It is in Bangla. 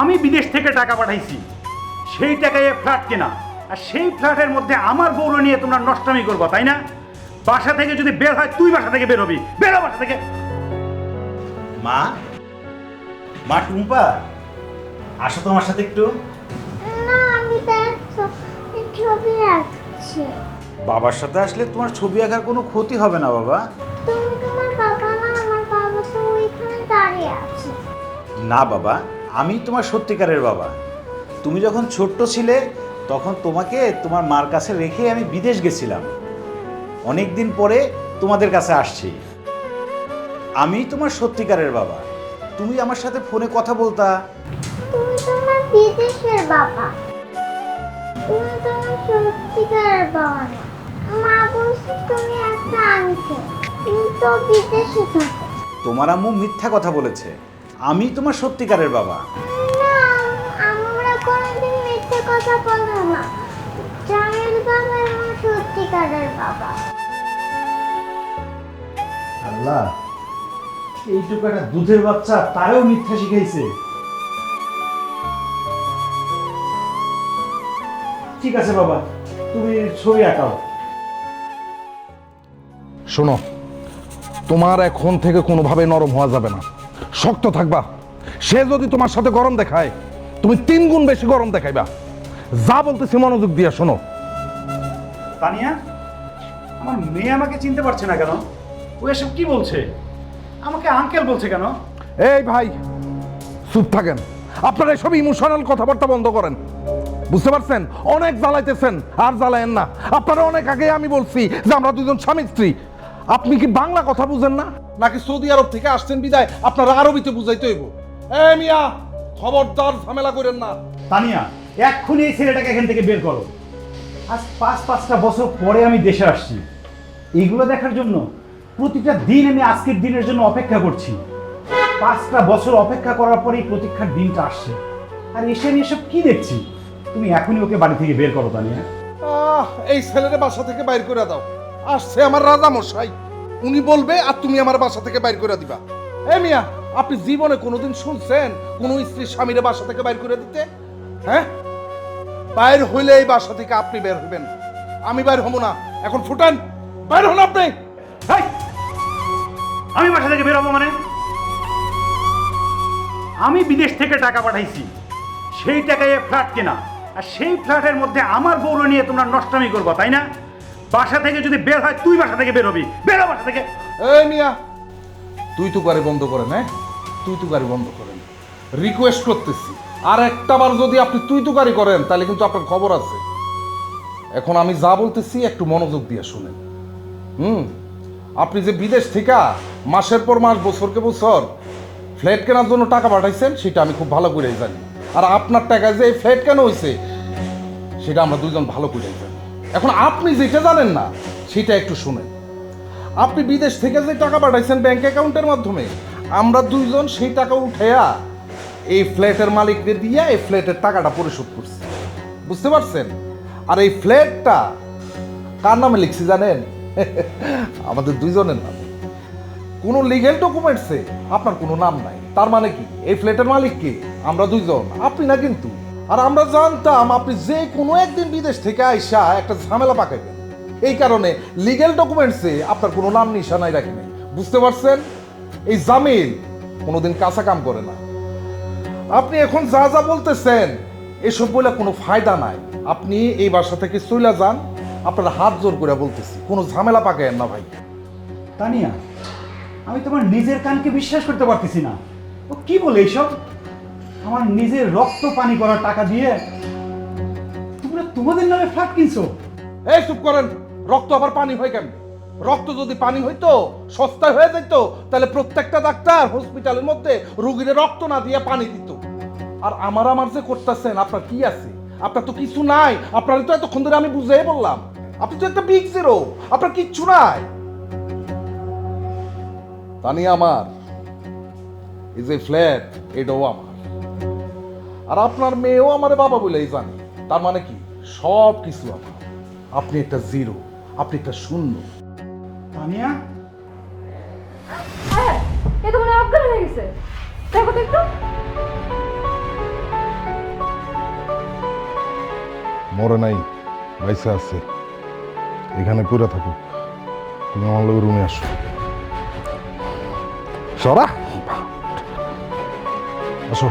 আমি বিদেশ থেকে টাকা পাঠাইছি। সেই টাকায় এ ফ্ল্যাট কেনা। আর সেই ফ্ল্যাটের মধ্যে আমার বউরা নিয়ে তোমরা নষ্টামি করব তাই না? বাসা থেকে যদি বের হয় তুই বাসা থেকে বের হবি। বেরো বাসা থেকে। মা? মা টুম্পা? আসো তোমার সাথে একটু। না আমি ছবি আঁকছি। বাবার সাথে আসলে তোমার ছবি আঁকার কোনো ক্ষতি হবে না বাবা। তুমি তোমার বাবা না আমার বাবা তো ওইখানে দাঁড়িয়ে আছে। না বাবা। আমি তোমার সত্যিকারের বাবা। তুমি যখন ছোট্ট ছিলে তখন তোমাকে তোমার মার কাছে রেখে আমি বিদেশ গেছিলাম। অনেক দিন পরে তোমাদের কাছে আসছি। আমি তোমার সত্যিকারের বাবা। তুমি আমার সাথে ফোনে কথা বলতা। তুমি তোমার বিদেশের বাবা। তুমি তোমার সত্যিকারের বাবা না। মা বলছে তুমি একটা আনছো তুমি তো বিদেশে থাকো। তোমার আম্মু মিথ্যা কথা বলেছে। আমি তোমার সত্যিকারের বাবা। আমরা কোনোদিন মিথ্যে কথা বলব না। জামিল বাবা আমার সত্যিকারের বাবা। আল্লাহ এইটুকু একটা দুধের বাচ্চা তারও মিথ্যা শিখাইছে। ঠিক আছে বাবা তুমি ছবি আঁকাও। শোনো তোমার এখন থেকে কোনোভাবে নরম হওয়া যাবে না। শক্ত থাকবা। সে যদি তোমার সাথে গরম দেখায় তুমি তিন গুণ বেশি গরম দেখাইবা। যা বলতেছি মনোযোগ দিয়া শোনো। তানিয়া আমার মেয়ে আমাকে চিনতে পারছে না কেন? ও এসব কি বলছে? আমাকে আঙ্কেল বলছে কেন? এই ভাই চুপ থাকেন। আপনারা এসব ইমোশনাল কথাবার্তা বন্ধ করেন। বুঝতে পারছেন? অনেক জ্বালাইতেছেন আর জ্বালায়েন না। আপনারা অনেক আগে আমি বলছি যে আমরা দুজন স্বামী স্ত্রী। আপনি কি বাংলা কথা বুঝেন না? নাকি সৌদি আরব থেকে আসছেন বিদায়? আপনারা আরবিতে বুঝাইতে হইব। এ মিয়া খবরদার ঝামেলা করেন না। তানিয়া এক্ষুনি এই ছেলেটাকে এখান থেকে বের করো। আজ পাঁচ পাঁচটা বছর পরে আমি দেশে আসছি। এইগুলো দেখার জন্য প্রতিটা দিন আমি আজকের দিনের জন্য অপেক্ষা করছি। পাঁচটা বছর অপেক্ষা করার পরেই প্রতীক্ষার দিনটা আসছে। আর এসে আমি এসব কি দেখছি? তুমি এখনই ওকে বাড়ি থেকে বের করো তানিয়া। আহ, এই ছেলেরে বাসা থেকে বাইর করে দাও। আসছে আমার রাজা মশাই উনি বলবে, আর তুমি আমার বাসা থেকে বাইর করে দিবা। এ মিয়া, আপনি জীবনে কোনোদিন শুনছেন কোন স্ত্রী স্বামীরে বাসা থেকে বাইর করে দিতে? হ্যাঁ? বাইর হইলে এই বাসা থেকে আপনি বের হবেন আমি বাইর হব না। এখন ফুটান। বাইর হন আপনি! আমি বাসা থেকে বেরোবো মানে? আমি বিদেশ থেকে টাকা পাঠাইছি। সেই টাকায় ফ্ল্যাট কেনা। আর সেই ফ্ল্যাটের মধ্যে আমার বউরা নিয়ে তোমরা নষ্টামি করব, তাই না? বাসা থেকে যদি বের হয়, তুই বাসা থেকে বের হবি। বেরো বাসা থেকে। এই মিয়া, তুই তো গাড়ি বন্ধ করেন হ্যাঁ? তুই তো গাড়ি বন্ধ করেন। রিকোয়েস্ট করতেছি। আর একটা বার যদি আপনি তুই তো গাড়ি করেন, তাহলে কিন্তু আপনার খবর আছে। এখন আমি যা বলতেছি, একটু মনোযোগ দিয়ে শুনেন। হুম? আপনি যে বিদেশ থেকে মাসের পর মাস, বছরকে বছর ফ্ল্যাট কেনার জন্য টাকা পাঠাইছেন, সেটা আমি খুব ভালো করেই জানি। আর আপনার টাকায় যে ফ্ল্যাট কেন হয়েছে সেটা আমরা দুজন ভালো করেই জানি। এখন আপনি যেটা জানেন না, সেটা একটু শুনেন। আপনি বিদেশ থেকে যে টাকা পাঠাইছেন ব্যাংক অ্যাকাউন্টের মাধ্যমে, আমরা দুইজন সেই টাকা উঠাইয়া এই ফ্ল্যাটের মালিকদের দিয়ে এই ফ্ল্যাটের টাকাটা পরিশোধ করছি। বুঝতে পারছেন? আর এই ফ্ল্যাটটা কার নামে লিখছি জানেন? আমাদের দুইজনের নামে। কোনো লিগেল ডকুমেন্টসে আপনার কোনো নাম নাই। তার মানে কি? এই ফ্ল্যাটের মালিক কি? আমরা দুইজন। আপনি না কিন্তু? আর আমরা জানতাম আপনি যে কোনো একদিন বিদেশ থেকে আইসা একটা ঝামেলা পাকাইবেন। এই কারণে লিগেল ডকুমেন্টসে আপনার কোনো নাম নিশানাই রাখি নাই। বুঝতে পারছেন? এই জামিল কোনোদিন কাঁচা কাম করে না। আপনি এখন যা যা বলতেছেন, এসব বলে কোনো ফায়দা নাই। আপনি এই বাসা থেকে চইলা যান, আপনার হাত জোর করে বলতেছি, কোনো ঝামেলা পাকায়েন না ভাই। তানিয়া, আমি তোমার নিজের কানকে বিশ্বাস করতে পারতেছি না। ও কি বলে এইসব? আমার নিজের রক্ত পানি করার টাকা দিয়ে তোমরা তোমাদের নামে ফ্ল্যাট কিনছো? এই চুপ করেন। রক্ত আবার পানি হয় কেন রক্ত যদি পানি হইতো, সস্তায় হয়ে যেত, তাহলে প্রত্যেকটা ডাক্তার হসপিটালের মধ্যে রুগীর রক্ত না দিয়ে পানি দিত। আর আমার আমার যে করতেছেন, আপনার কি আছে? আপনার তো কিছু নাই। আপনার তো এতক্ষণ ধরে আমি বুঝেই বললাম। আপনি তো একটা বিগ জিরো আপনার কিচ্ছু নাই। তানি আমার, এই যে ফ্ল্যাট এটাও আমার। আর আপনার মেয়েও আমার বাবা বলেই জানি। তার মানে কি? সব কিছু আপনার। আপনি একটা জিরো আপনি একটা শূন্য। তানিয়া? মরে নাই বাইসা আছে। এখানে পুরা থাকুক। তুমি আমার লোক রুমে আসো। সরা! আসো।